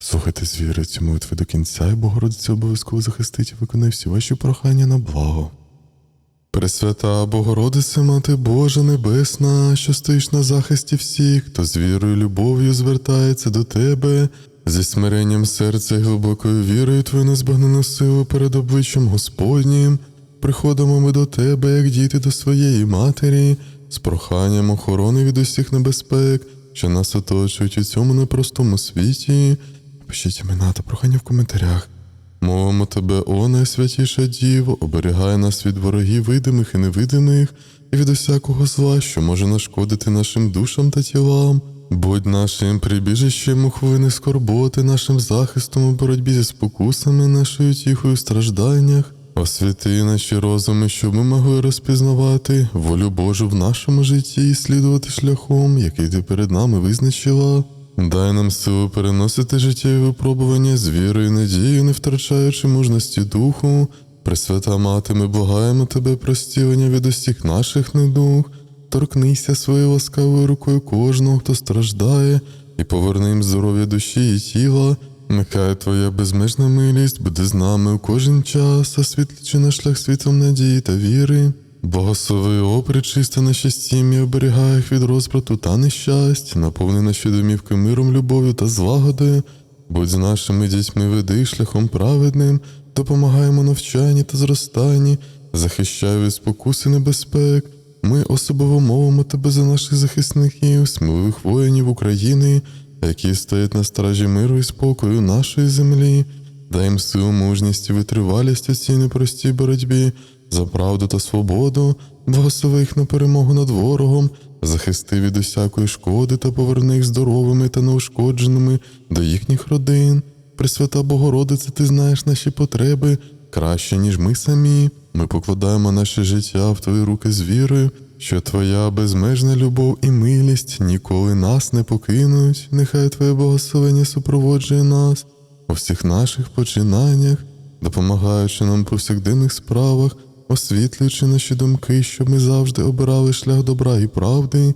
Слухайте звіри ці молитви до кінця, і Богородиця обов'язково захистить і виконає всі ваші прохання на благо. Пресвята Богородице, Мати Божа Небесна, що стоїш на захисті всіх, хто з вірою і любов'ю звертається до тебе, зі смиренням серця і глибокою вірою твою незбагнену силу перед обличчям Господнім, приходимо ми до тебе, як діти до своєї матері, з проханням охорони від усіх небезпек, що нас оточують у цьому непростому світі. Пишіть імена та прохання в коментарях. Мовимо тебе, о найсвятіша Діво, оберігай нас від ворогів видимих і невидимих, і від усякого зла, що може нашкодити нашим душам та тілам. Будь нашим прибіжищем у хвилини скорботи, нашим захистом у боротьбі зі спокусами, нашою тіхою стражданнях. Освяти наші розуми, щоб ми могли розпізнавати волю Божу в нашому житті і слідувати шляхом, який ти перед нами визначила. Дай нам силу переносити життєві випробування з вірою надією, не втрачаючи мужності духу. Пресвята мати, ми благаємо тебе простілення від усіх наших недуг. Торкнися своєю ласкавою рукою кожного, хто страждає, і поверни їм здоров'я душі і тіла. Нехай твоя безмежна милість буде з нами у кожен час, освітлюючи наш шлях світлом надії та віри. Благослови чисте наші сім'ї, оберігай їх від розбрату та нещастя, наповни наші домівки миром, любов'ю та злагодою. Будь з нашими дітьми веди шляхом праведним, допомагаємо навчанні та зростанні, захищай від спокуси небезпек. Ми особливо мовимо тебе за наших захисників, сміливих воїнів України, які стоять на стражі миру і спокою нашої землі. Дай їм силу, мужність і витривалість у цій непростій боротьбі за правду та свободу, благослови їх на перемогу над ворогом, захисти від усякої шкоди та поверни їх здоровими та неушкодженими до їхніх родин. Пресвята Богородице, ти знаєш наші потреби краще, ніж ми самі. Ми покладаємо наше життя в твої руки з вірою, що твоя безмежна любов і милість ніколи нас не покинуть. Нехай Твоє благословення супроводжує нас у всіх наших починаннях, допомагаючи нам по повсякденних справах, освітлюючи наші думки, щоб ми завжди обирали шлях добра і правди.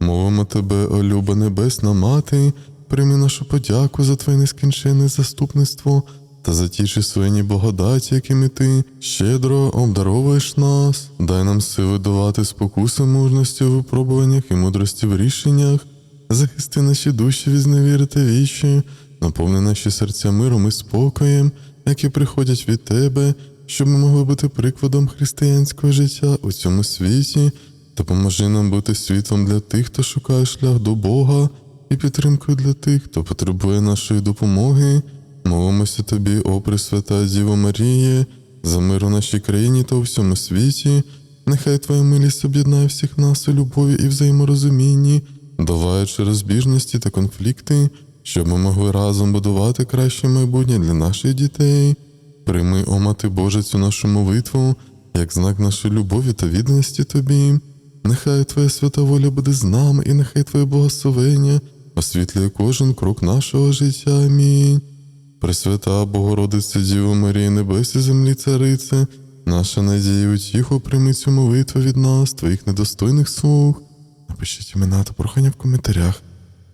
Мовимо тебе, о люба небесна мати, прийми нашу подяку за твоє нескінченне заступництво та за ті численні благодаті, якими ти щедро обдаровуєш нас, дай нам сили долати спокуси мужності у випробуваннях і мудрості в рішеннях, захисти наші душі від зневіри та вічі, наповни наші серця миром і спокоєм, які приходять від тебе, щоб ми могли бути прикладом християнського життя у цьому світі. Допоможи нам бути світлом для тих, хто шукає шлях до Бога, і підтримкою для тих, хто потребує нашої допомоги. Молимося тобі, о Пресвята Діво Маріє, за мир у нашій країні та у всьому світі. Нехай Твоя милість об'єднає всіх нас у любові і взаєморозумінні, долаючи розбіжності та конфлікти, щоб ми могли разом будувати краще майбутнє для наших дітей. Прийми, о Мати Божа, цю нашу молитву, як знак нашої любові та відданості Тобі. Нехай Твоя свята воля буде з нами, і нехай Твоє благословення освітлює кожен крок нашого життя. Амінь. Пресвята Богородиця Діво Марії Небесі, землі Царице, наша надія утіху прийми цю молитву від нас, твоїх недостойних слуг. Напишіть імена та прохання в коментарях.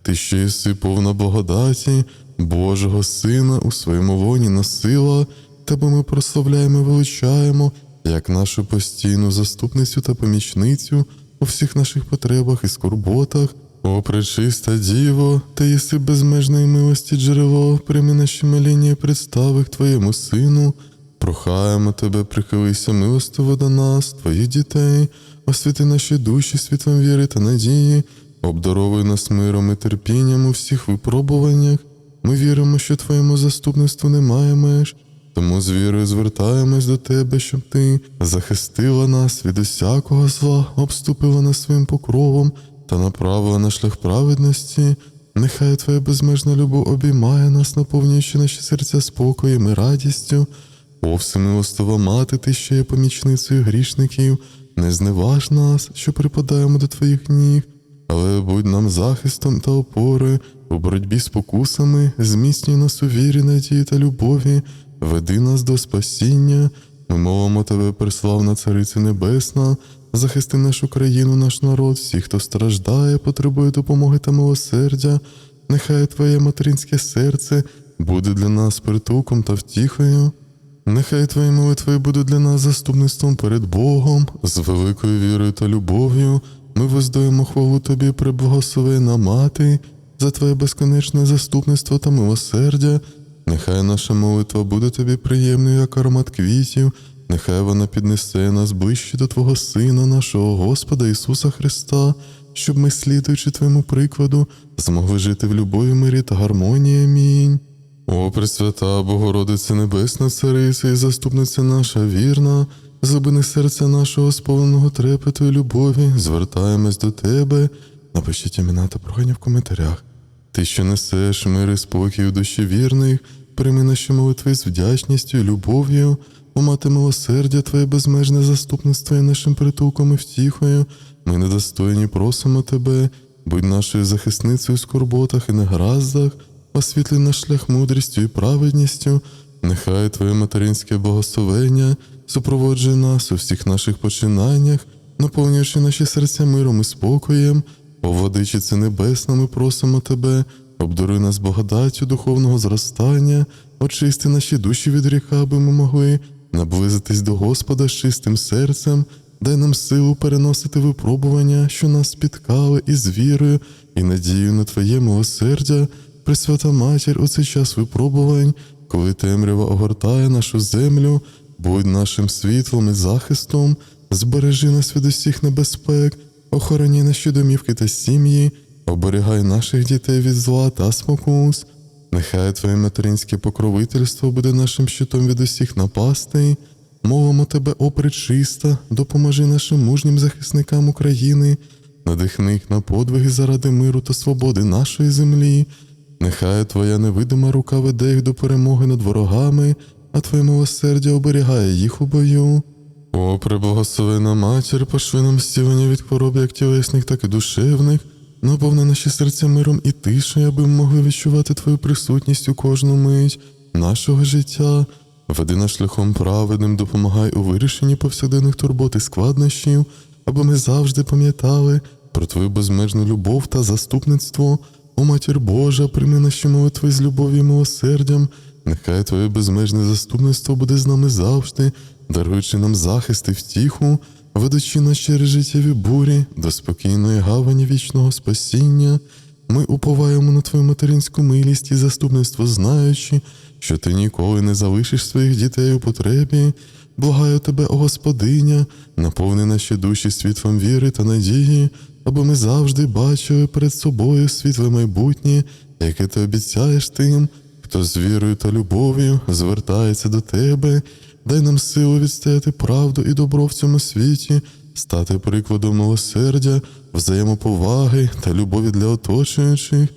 Ти що єси повна благодаті, Божого Сина у своєму воні носила, тебе ми прославляємо і величаємо, як нашу постійну заступницю та помічницю у всіх наших потребах і скорботах. О, пречиста Діво, ти єси безмежної милості джерело, прийми наші моління і представи Твоєму Сину. Прохаємо тебе, прихилися милостиво до нас, твоїх дітей, освіти наші душі світлом віри та надії, обдаровуй нас миром і терпінням у всіх випробуваннях. Ми віримо, що Твоєму заступництву немає меж, тому з звертаємось до Тебе, щоб Ти захистила нас від усякого зла, обступила нас своїм покровом та направила на шлях праведності. Нехай Твоя безмежна любов обіймає нас, наповнюючи наші серця спокоєм і радістю. О, всемилостива мати, ти що є помічницею грішників, не зневаж нас, що припадаємо до Твоїх ніг, але будь нам захистом та опорою у боротьбі з покусами, зміцнюй нас у вірі, надії та любові, веди нас до спасіння. Ми мовимо тебе, преславна Цариця Небесна, захисти нашу країну, наш народ, всіх, хто страждає, потребує допомоги та милосердя. Нехай Твоє материнське серце буде для нас притулком та втіхою. Нехай твої молитви будуть для нас заступництвом перед Богом, з великою вірою та любов'ю. Ми воздаємо хвалу тобі, преблагословена мати, за твоє безконечне заступництво та милосердя. Нехай наша молитва буде тобі приємною, як аромат квітів, нехай вона піднесе нас ближче до Твого Сина, нашого Господа Ісуса Христа, щоб ми, слідуючи Твоєму прикладу, змогли жити в любові, мирі та гармонії. Амінь. О, Пресвята, Богородице Небесна, Царице і заступниця наша вірна, злобини серця нашого сповненого трепету і любові, звертаємось до Тебе. Напишіть імена та прохання в коментарях. Ти, що несеш мир і спокій у душі вірних, прийми наші молитви з вдячністю і любов'ю, о мати милосердя, Твоє безмежне заступництво є нашим притулком і втіхою. Ми недостойні просимо Тебе, будь нашою захисницею в скорботах і негараздах, освітли наш шлях мудрістю і праведністю, нехай Твоє материнське благословення супроводжує нас у всіх наших починаннях, наповнюючи наші серця миром і спокоєм. О, Владичице Небесна, ми просимо Тебе, обдаруй нас благодаттю духовного зростання, очисти наші душі від гріха, аби ми могли наблизитись до Господа з чистим серцем, дай нам силу переносити випробування, що нас спіткали, із вірою і надією на Твоє милосердя, Пресвята Матір, у цей час випробувань, коли темрява огортає нашу землю, будь нашим світлом і захистом, збережи нас від усіх небезпек, охороні наші домівки та сім'ї, оберігай наших дітей від зла та спокус. Нехай Твоє материнське покровительство буде нашим щитом від усіх напастей. Мовимо Тебе, о пречиста, допоможи нашим мужнім захисникам України, надихни їх на подвиги заради миру та свободи нашої землі. Нехай Твоя невидима рука веде їх до перемоги над ворогами, а Твоє милосердя оберігає їх у бою. О, преблагословена матір, пошли нам зцілення від хвороб як тілесних, так і душевних, наповни наші серця миром і тишею, аби ми могли відчувати Твою присутність у кожну мить нашого життя. Веди нас шляхом праведним, допомагай у вирішенні повсякденних турбот і складнощів, аби ми завжди пам'ятали про Твою безмежну любов та заступництво. О матір Божа, прийми наші молитви з любов'ю і милосердям. Нехай Твоє безмежне заступництво буде з нами завжди, даруючи нам захист і втіху, ведучи нас через життєві бурі до спокійної гавані вічного спасіння. Ми уповаємо на Твою материнську милість і заступництво, знаючи, що Ти ніколи не залишиш своїх дітей у потребі. Благаю Тебе, о Господиня, наповни наші душі світлом віри та надії, аби ми завжди бачили перед собою світле майбутнє, яке ти обіцяєш тим, хто з вірою та любов'ю звертається до Тебе. Дай нам силу відстояти правду і добро в цьому світі, стати прикладом милосердя, взаємоповаги та любові для оточуючих.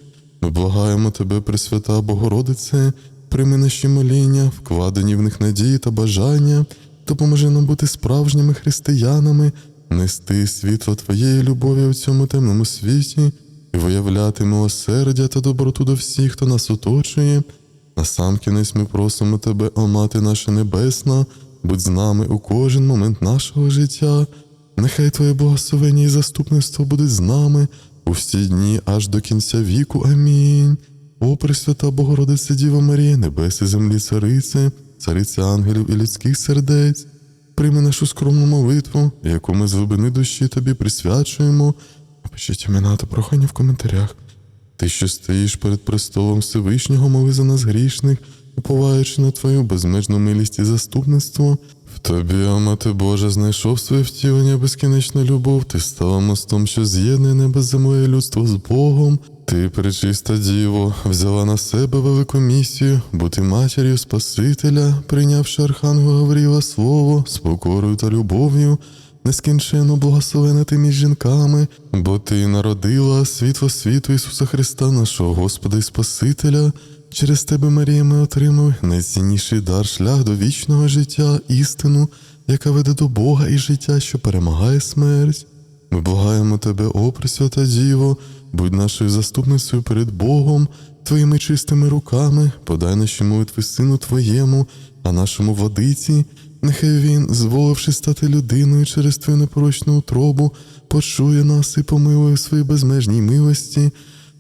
Ми благаємо Тебе, Пресвята Богородице, прийми наші моління, вкладені в них надії та бажання, допоможи нам бути справжніми християнами, нести світло Твоєї любові у цьому темному світі і виявляти милосердя та доброту до всіх, хто нас оточує. Насамкінець ми просимо Тебе, о Мати наша Небесна, будь з нами у кожен момент нашого життя. Нехай Твоє благословення і заступництво будуть з нами у всі дні аж до кінця віку. Амінь. О, Пресвята Богородице Діва Марія, небеси землі, царице, цариця ангелів і людських сердець, прийми нашу скромну молитву, яку ми з глибини душі тобі присвячуємо. Напишіть імена та прохання в коментарях. Ти, що стоїш перед престолом Всевишнього, моли за нас грішних, уповаючи на Твою безмежну милість і заступництво. В тобі, о мати Божа, знайшов своє втілення, безкінечна любов, ти стала мостом, що з'єднує небо землею людство з Богом. Ти, пречиста діво, взяла на себе велику місію, бути матір'ю Спасителя, прийнявши Архангела Гавріла Слово з покорою та любов'ю, нескінченно благословена ти між жінками, бо ти народила світло світу Ісуса Христа, нашого Господа і Спасителя. Через тебе, Марія, ми отримали найцінніший дар, шлях до вічного життя, істину, яка веде до Бога і життя, що перемагає смерть. Ми благаємо тебе, о Пресвята Діво, будь нашою заступницею перед Богом, твоїми чистими руками, подай наші молитви Сину Твоєму, а нашому владиці, нехай він, зволивши стати людиною через твою непорочну утробу, почує нас і помилує в своїй безмежній милості.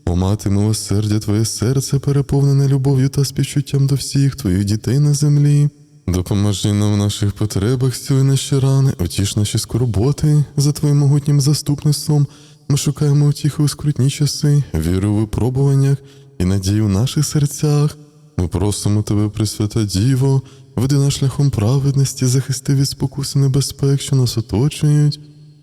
О мати милосердя, твоє серце переповнене любов'ю та співчуттям до всіх твоїх дітей на землі. Допоможи нам в наших потребах, зціли наші рани, отіш наші скорботи за твоїм могутнім заступництвом. Ми шукаємо утіхи у скрутні часи, віри у випробуваннях і надію в наших серцях. Ми просимо тебе, Пресвята Діво, веди нас шляхом праведності, захисти від спокуси небезпек, що нас оточують.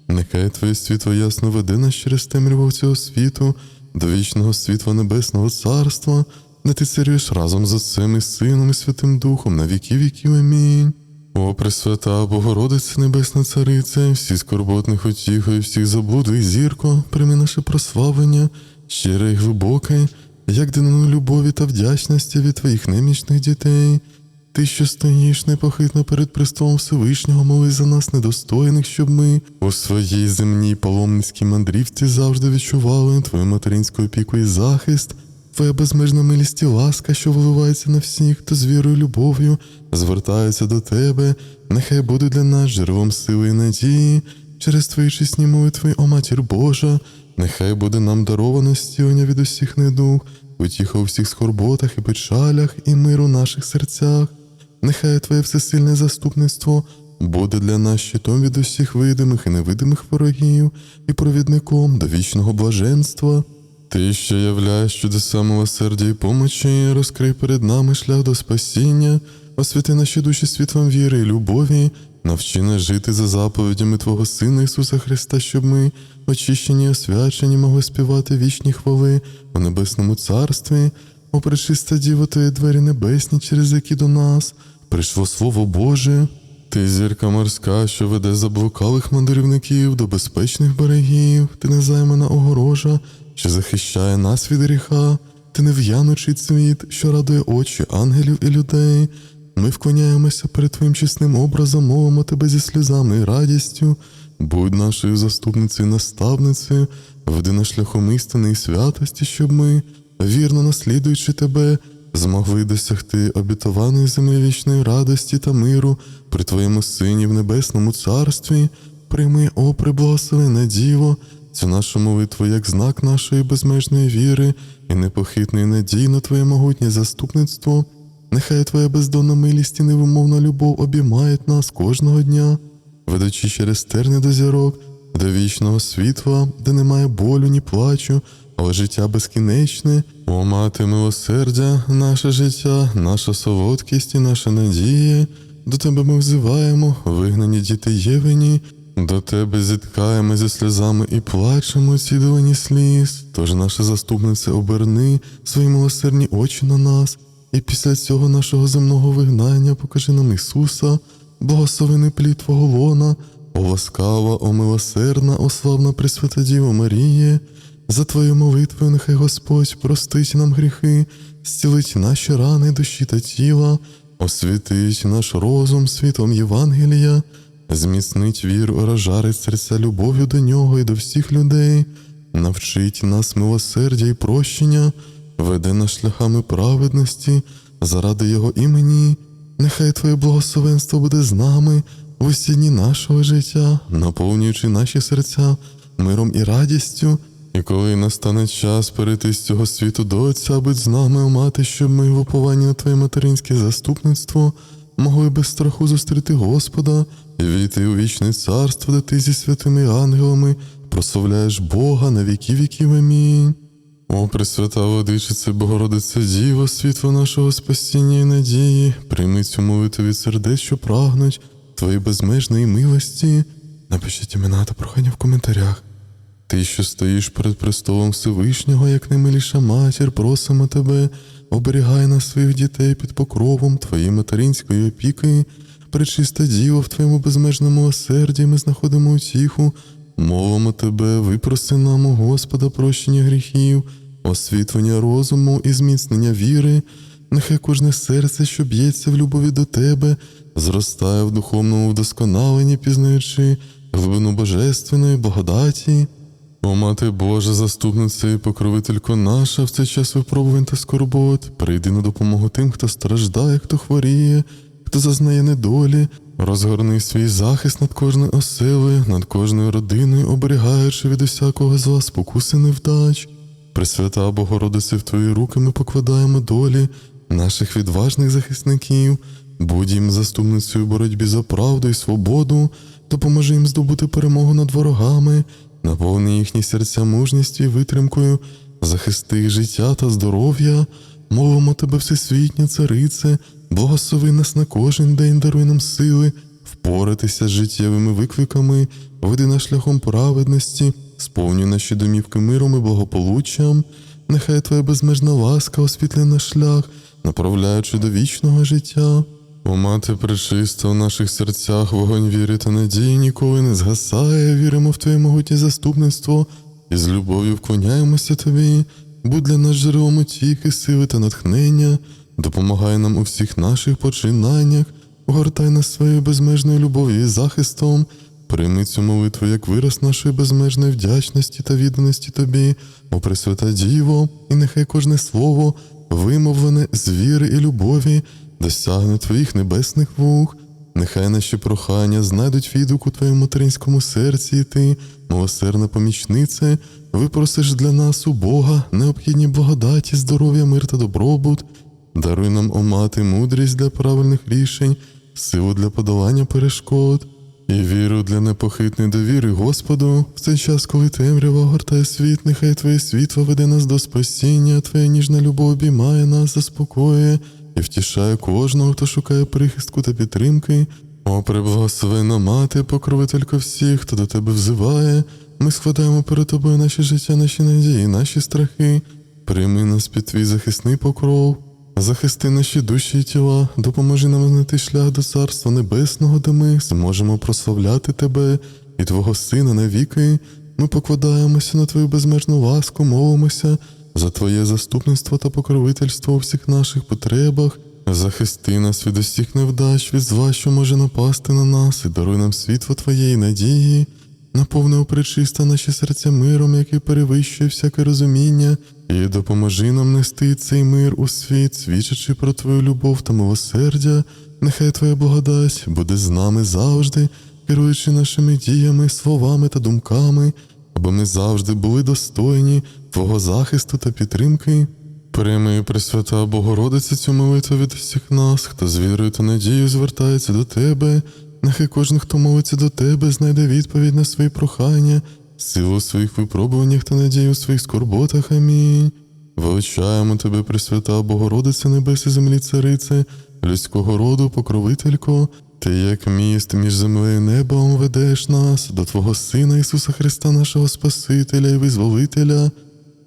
Нехай Твоє світло ясно веде нас через темряву цього світу, до вічного світла Небесного Царства, де ти царюєш разом з Отцем і Сином і Святим Духом на віки віків. Амінь. О, Пресвята Богородице Небесна Царице, всі скорботних утіхою, всіх заблуду і зірко, прийми наше прославлення, щире і глибоке, як данину любові та вдячності від твоїх немічних дітей. Ти, що стоїш непохитно перед престолом Всевишнього, моли за нас недостойних, щоб ми у своїй земній паломницькій мандрівці завжди відчували твою материнську опіку і захист, твоя безмежна милість і ласка, що виливається на всіх, хто з вірою і любов'ю звертається до тебе, нехай буде для нас джерелом сили і надії, через твої чесні молитви, о матір Божа, нехай буде нам даровано стілення від усіх недуг, утіха у всіх скорботах і печалях, і мир у наших серцях. Нехай Твоє всесильне заступництво буде для нас щитом від усіх видимих і невидимих ворогів і провідником до вічного блаженства. Ти, що являєш чудеса милосердя і помочі, розкрий перед нами шлях до спасіння, освіти наші душі світлом віри і любові, навчи нас жити за заповідями Твого Сина Ісуса Христа, щоб ми, очищені освячені, могли співати вічні хвали у небесному царстві. О, пречиста Діво, Твої двері небесні, через які до нас прийшло Слово Боже. Ти зірка морська, що веде заблукалих мандрівників до безпечних берегів, ти незаймана огорожа, що захищає нас від гріха, ти нев'янучий цвіт, що радує очі ангелів і людей. Ми вклоняємося перед Твоїм чесним образом, мовимо тебе зі сльозами і радістю. Будь нашою заступницею наставницею, веди на шляхом істини і святості, щоб ми, вірно наслідуючи тебе, змогли досягти обітованої землі вічної радості та миру при Твоєму Сині в Небесному Царстві. Прийми, о приблагословене Діво, цю нашу молитву як знак нашої безмежної віри і непохитної надії на Твоє могутнє заступництво. Нехай Твоя бездонна милість і невимовна любов обіймають нас кожного дня, ведучи через терни до зірок, до вічного світла, де немає болю, ні плачу, але життя безкінечне, о мати милосердя, наше життя, наша солодкість і наша надія. До тебе ми взиваємо, вигнані діти Євені, до тебе зіткаємо зі сльозами і плачемо цідувані сліз. Тож наша заступниця оберни свої милосердні очі на нас, і після цього нашого земного вигнання покажи нам Ісуса, благословений плід Твого лона, о ласкава, о милосердна, о славна Пресвята Діво Маріє. За Твою молитвою, нехай Господь простить нам гріхи, зцілить наші рани душі та тіла, освітить наш розум світом Євангелія, зміцнить віру, розжарить серця любов'ю до нього і до всіх людей, навчить нас милосердя і прощення, веде нас шляхами праведності заради Його імені. Нехай Твоє благословенство буде з нами в усі дні нашого життя, наповнюючи наші серця миром і радістю. І коли настане час перейти з цього світу до Отця, будь з нами, мати, щоб ми в упованні на Твоє материнське заступництво могли без страху зустріти Господа і війти у вічне царство, де ти зі святими ангелами прославляєш Бога на віки віків. Амінь. О, Пресвята Водичице, Богородице Діво, світло нашого спасіння і надії, прийми цю молитву від сердець, що прагнуть Твої безмежної милості. Напишіть імена та прохання в коментарях. Ти, що стоїш перед престолом Всевишнього, як наймиліша матір, просимо тебе, оберігай нас своїх дітей під покровом Твоєї материнської опіки, пречиста діво в Твоєму безмежному осерді ми знаходимо утіху, мовимо тебе, випроси нам, у Господа, прощення гріхів, освітлення розуму і зміцнення віри, нехай кожне серце, що б'ється в любові до тебе, зростає в духовному вдосконаленні, пізнаючи глибину божественної благодаті. О, мати Божа, заступниця і покровителько наша в цей час випробувань та скорбот, прийди на допомогу тим, хто страждає, хто хворіє, хто зазнає недолі, розгорни свій захист над кожною оселею, над кожною родиною, оберігаючи від усякого зла спокуси невдач. Пресвята Богородице, в Твої руки ми покладаємо долі наших відважних захисників, будь їм заступницею в боротьбі за правду і свободу, допоможи їм здобути перемогу над ворогами, наповни їхні серця мужністю і витримкою, захисти життя та здоров'я, мовимо тебе, всесвітня царице, благослови нас на кожен день, даруй нам сили, впоратися з життєвими викликами, веди нас шляхом праведності, сповнюй наші домівки миром і благополуччям, нехай Твоя безмежна ласка освітлює наш шлях, направляючи до вічного життя. О, мати пречиста, у наших серцях вогонь віри та надії ніколи не згасає, віримо в Твоє могутнє заступництво і з любов'ю вклоняємося Тобі. Будь для нас джерелом утіхи, сили та натхнення, допомагай нам у всіх наших починаннях, огортай нас своєю безмежною любов'ю і захистом, прийми цю молитву як вираз нашої безмежної вдячності та відданості Тобі, о Пресвята Діво, і нехай кожне слово, вимовлене з віри і любові, досягне Твоїх небесних вух. Нехай наші прохання знайдуть відгук у Твоєму материнському серці, і ти, милосердна помічнице, випросиш для нас у Бога необхідні благодаті, здоров'я, мир та добробут. Даруй нам, о мати, мудрість для правильних рішень, силу для подолання перешкод і віру для непохитної довіри Господу. В цей час, коли темрява огортає світ, нехай Твоє світло веде нас до спасіння, Твоя ніжна любов обіймає нас, заспокоює і втішає кожного, хто шукає прихистку та підтримки. О, преблагословена мати, покровителька всіх, хто до тебе взиває. Ми складаємо перед тобою наші життя, наші надії, наші страхи. Прийми нас під твій захисний покров, захисти наші душі і тіла, допоможи нам знайти шлях до Царства Небесного, де ми зможемо прославляти тебе і Твого Сина навіки. Ми покладаємося на Твою безмежну ласку, молимося за Твоє заступництво та покровительство у всіх наших потребах. Захисти нас від усіх невдач, від зла, що може напасти на нас, і даруй нам світло Твоєї надії, наповни опричиста наші серця миром, який перевищує всяке розуміння, і допоможи нам нести цей мир у світ, свідчачи про Твою любов та милосердя. Нехай Твоя благодать буде з нами завжди, керуючи нашими діями, словами та думками, аби ми завжди були достойні Твого захисту та підтримки. Прийми, Пресвята Богородиця, цю молитву від усіх нас, хто з вірою та надією звертається до Тебе. Нехай кожен, хто молиться до Тебе, знайде відповідь на свої прохання, силу у своїх випробуваннях та надію у своїх скорботах. Амінь. Величаємо Тебе, Пресвята Богородиця Небес і землі Царице, людського роду, покровителько, Ти, як міст між землею і небом, ведеш нас до Твого Сина Ісуса Христа, нашого Спасителя і Визволителя.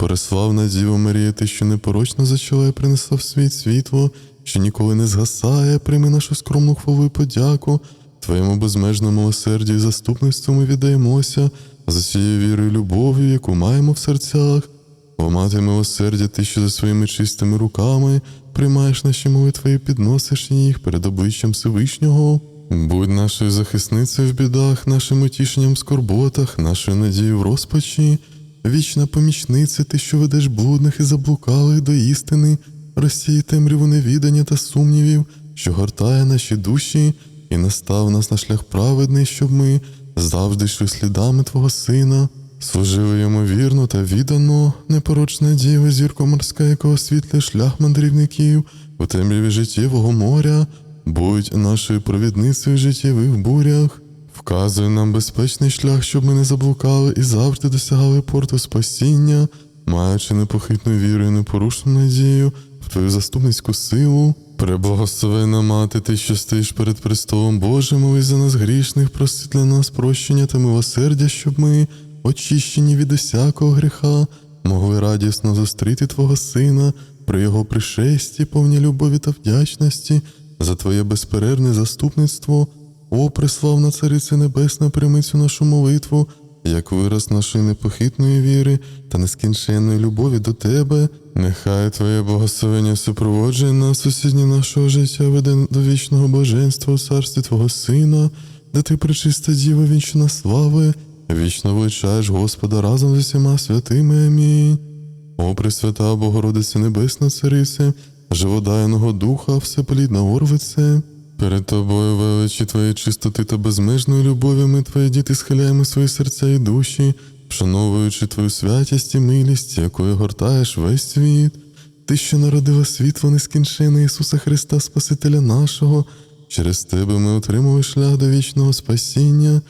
Переславна Діво Марія, ти, що непорочно зачала і принесла в світ світло, що ніколи не згасає, прийми нашу скромну хвалу і подяку. Твоєму безмежному милосердю і заступництву ми віддаємося за цією вірою і любов'ю, яку маємо в серцях. О мати милосердя, ти, що за своїми чистими руками приймаєш наші молитви і підносиш їх перед обличчям Всевишнього. Будь нашою захисницею в бідах, нашим утішенням в скорботах, нашою надією в розпачі. Вічна помічниця, ти, що ведеш блудних і заблукалих до істини, розсіє темряву невідання та сумнівів, що гортає наші душі, і настав нас на шлях праведний, щоб ми завжди йшли слідами Твого Сина, служили йому вірно та віддано, непорочна діва, зірко морська, яка освітлює шлях мандрівників у темряві життєвого моря, будь нашою провідницею життєвих бурях. Вказує нам безпечний шлях, щоб ми не заблукали і завжди досягали порту спасіння, маючи непохитну віру і непорушну надію в Твою заступницьку силу. Преблагословена мати, ти, що стоїш перед престолом Божим, молись за нас грішних, проси для нас прощення та милосердя, щоб ми, очищені від усякого гріха, могли радісно зустріти Твого Сина при Його пришесті, повні любові та вдячності за Твоє безперервне заступництво. О, преславна Цариця Небесна, прийми цю нашу молитву, як вираз нашої непохитної віри та нескінченної любові до Тебе. Нехай Твоє благословення супроводжує нас у сідні нашого життя, веде до вічного блаженства у царстві Твого Сина, де Ти причиста діва вічна слави, вічно величаєш Господа разом з усіма святими. Амінь. О, Пресвята Богородиця Небесна Царице, живодайного Духа, всеплідна Орвице, перед тобою величі Твоєї чистоти та безмежної любові ми, Твої діти, схиляємо свої серця і душі, вшановуючи Твою святість і милість, якою гортаєш весь світ. Ти, що народила світло нескінчене Ісуса Христа, Спасителя нашого, через Тебе ми отримали шлях до вічного спасіння,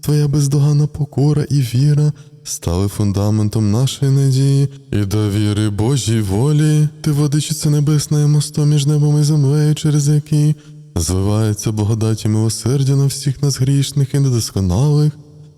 Твоя бездоганна покора і віра стали фундаментом нашої надії і до віри Божій волі, ти водичиця небесна і мостом між небом і землею, через який зливається благодать і милосердя на всіх нас грішних і недосконалих.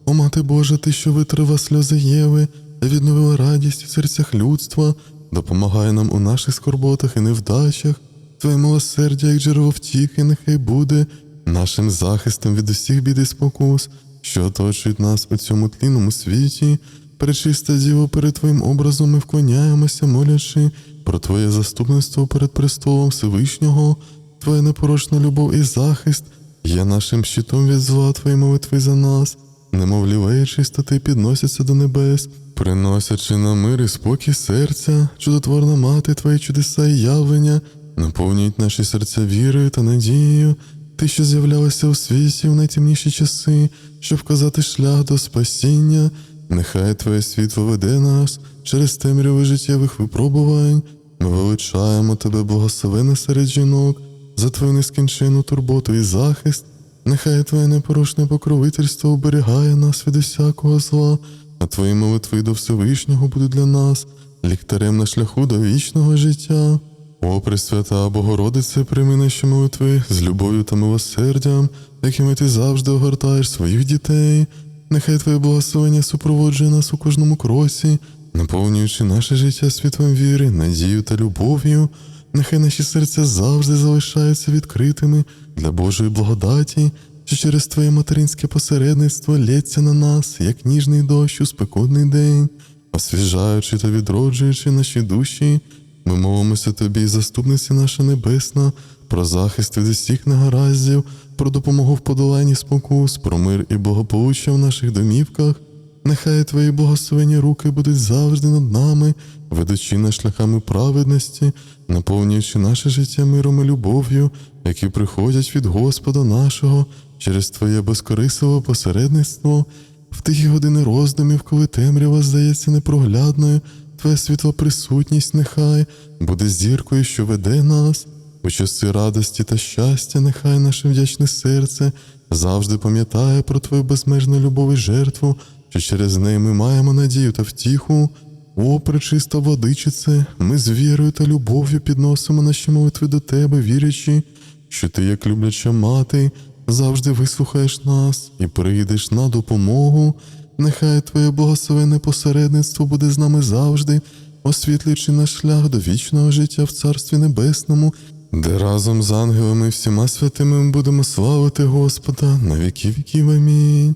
О, Мати Божа, ти, що витрила сльози Єви, та відновила радість в серцях людства, допомагай нам у наших скорботах і невдачах. Твоє милосердя, як джерело втіхи, нехай буде нашим захистом від усіх бід і спокус, що оточують нас у цьому тлінному світі. Пречиста Діво, перед Твоїм образом ми вклоняємося, молячи про Твоє заступництво перед престолом Всевишнього, Твоя непорочна любов і захист є нашим щитом від зла Твої молитви за нас, немов лівеї чистоти підносяться до небес, приносячи на мир і спокій серця, чудотворна мати, Твої чудеса і явлення, наповнюють наші серця вірою та надією. Ти, що з'являлася у світі в найтемніші часи, щоб вказати шлях до спасіння, нехай Твоє світло веде нас через темряви життєвих випробувань. Ми величаємо Тебе, благословена серед жінок, за Твою нескінчену турботу і захист. Нехай Твоє непорушне покровительство оберігає нас від усякого зла, а Твої молитви до Всевишнього будуть для нас ліхтарем на шляху до вічного життя. О, Пресвята Богородице, прийми наші молитви з любов'ю та милосердям, якими ти завжди огортаєш своїх дітей. Нехай Твоє благословення супроводжує нас у кожному кроці, наповнюючи наше життя світлом віри, надією та любов'ю. Нехай наші серця завжди залишаються відкритими для Божої благодаті, що через Твоє материнське посередництво лється на нас, як ніжний дощ у спекотний день, освіжаючи та відроджуючи наші душі. Ми молимося тобі, заступниці наша небесна, про захист від усіх негараздів, про допомогу в подоланні спокус, про мир і благополуччя в наших домівках. Нехай твої благословені руки будуть завжди над нами, ведучи нас шляхами праведності, наповнюючи наше життя миром і любов'ю, які приходять від Господа нашого через Твоє безкорисливе посередництво. В тихі години роздумів, коли темрява здається непроглядною, Твоя світла присутність нехай буде зіркою, що веде нас. У часи радості та щастя, нехай наше вдячне серце завжди пам'ятає про Твою безмежну любов і жертву, що через неї ми маємо надію та втіху. О, пречиста водичице, ми з вірою та любов'ю підносимо наші молитви до Тебе, вірячи, що Ти, як любляча мати, завжди вислухаєш нас і прийдеш на допомогу. Нехай Твоє благословенне посередництво буде з нами завжди, освітлюючи наш шлях до вічного життя в Царстві Небесному, де разом з ангелами і всіма святими ми будемо славити Господа на віки віків. Амінь.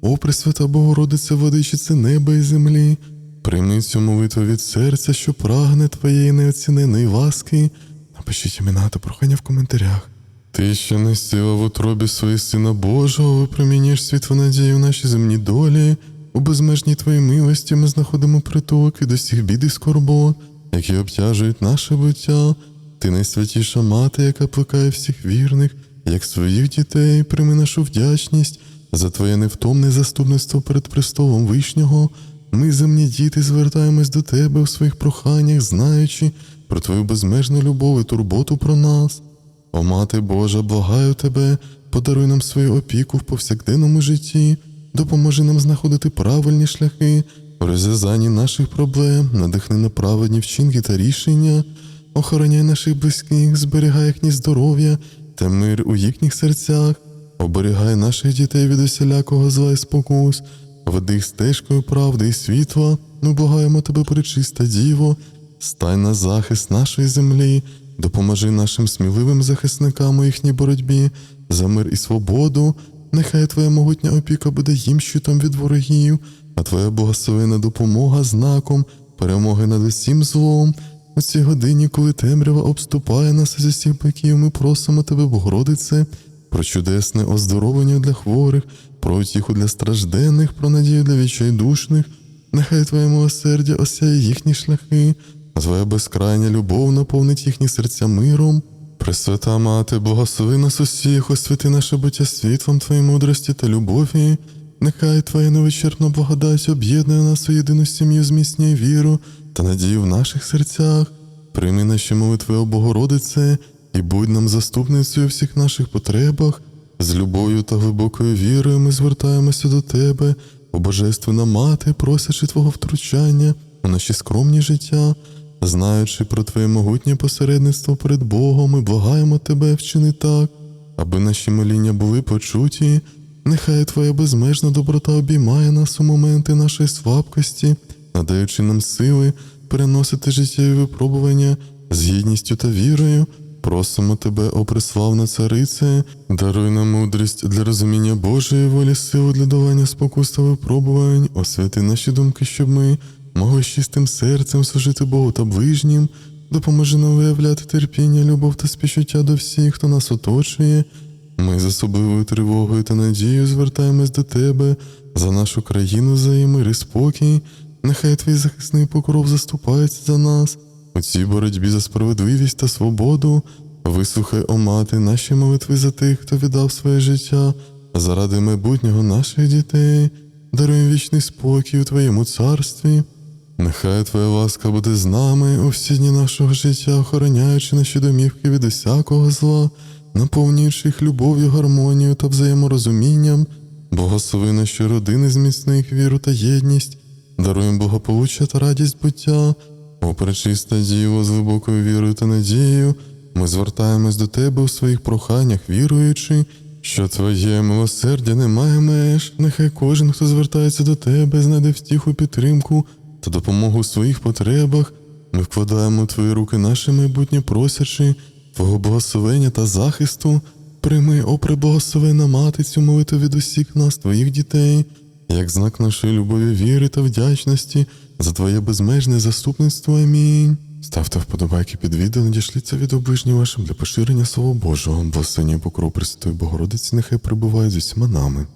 О, Пресвята Богородиця, водичице неба і землі, прийми цю молитву від серця, що прагне Твоєї неоціненої ласки. Напишіть імена та прохання в коментарях. Ти, що не сила в утробі своєї Сина Божого, випромінюєш світло надії в нашій земній долі. У безмежній твоїй милості ми знаходимо притулок від усіх бід і скорбот, які обтяжують наше буття. Ти найсвятіша мати, яка плекає всіх вірних, як своїх дітей, прийми нашу вдячність за твоє невтомне заступництво перед престолом Вишнього. Ми, земні діти, звертаємось до тебе у своїх проханнях, знаючи про твою безмежну любов і турботу про нас. О, Мати Божа, благаю тебе, подаруй нам свою опіку в повсякденному житті, допоможи нам знаходити правильні шляхи, в розв'язанні наших проблем, надихни на праведні вчинки та рішення, охороняй наших близьких, зберігай їхнє здоров'я та мир у їхніх серцях, оберігай наших дітей від усілякого зла і спокус, веди їх стежкою правди і світла. Ми благаємо тебе, пречиста Діво, стань на захист нашої землі. Допоможи нашим сміливим захисникам у їхній боротьбі за мир і свободу. Нехай Твоя могутня опіка буде їм щитом від ворогів, а Твоя благословена допомога знаком перемоги над усім злом. У цій годині, коли темрява обступає нас з усіх боків, ми просимо Тебе, Богородице, про чудесне оздоровлення для хворих, про утіху для стражденних, про надію для відчайдушних. Нехай Твоє милосердя осяє їхні шляхи, Твоя безкрайня любов наповнить їхні серця миром. Пресвята мати, благослови нас усіх, освяти наше буття світлом Твоєї мудрості та любові. Нехай Твоя невичерпна благодать об'єднує нас у єдину сім'ю, зміцнює віру та надію в наших серцях. Прийми наші молитви, Богородице, і будь нам заступницею у всіх наших потребах. З любов'ю та глибокою вірою ми звертаємося до Тебе, о Божественна Мати, просячи Твого втручання у наші скромні життя, знаючи про Твоє могутнє посередництво перед Богом, ми благаємо Тебе вчини так, аби наші моління були почуті. Нехай Твоя безмежна доброта обіймає нас у моменти нашої слабкості, надаючи нам сили переносити життєві випробування з гідністю та вірою. Просимо тебе, о преславна царице, даруй нам мудрість для розуміння Божої волі, силу для долання спокус та випробувань, освяти наші думки, щоб ми могли чистим серцем служити Богу та ближнім, допоможи нам виявляти терпіння, любов та співчуття до всіх, хто нас оточує. Ми з особливою тривогою та надією звертаємось до тебе за нашу країну, за її мир і спокій. Нехай твій захисний покров заступається за нас. У цій боротьбі за справедливість та свободу вислухай, о мати, наші молитви за тих, хто віддав своє життя заради майбутнього наших дітей, даруй вічний спокій у Твоєму царстві. Нехай Твоя ласка буде з нами у всі дні нашого життя, охороняючи наші домівки від усякого зла, наповнюючи їх любов'ю, гармонією та взаєморозумінням, благослови наші родини, зміцни їх віру та єдність, даруємо благополуччя та радість буття. О, пречиста Діво, з глибокою вірою та надією, ми звертаємось до Тебе у своїх проханнях, віруючи, що Твоє милосердя не має меж. Нехай кожен, хто звертається до Тебе, знайде втіху, підтримку та допомогу у своїх потребах. Ми вкладаємо у Твої руки наше майбутнє, просячи Твого благословення та захисту. Прийми, о преблагословена мати, цю молитву від усіх нас, Твоїх дітей, як знак нашої любові, віри та вдячності за Твоє безмежне заступництво. Амінь. Ставте вподобайки під відео, надішліться від оближні вашим для поширення Слова Божого, бо сині покров Пресвятої Богородиці, нехай прибувають з усіма нами.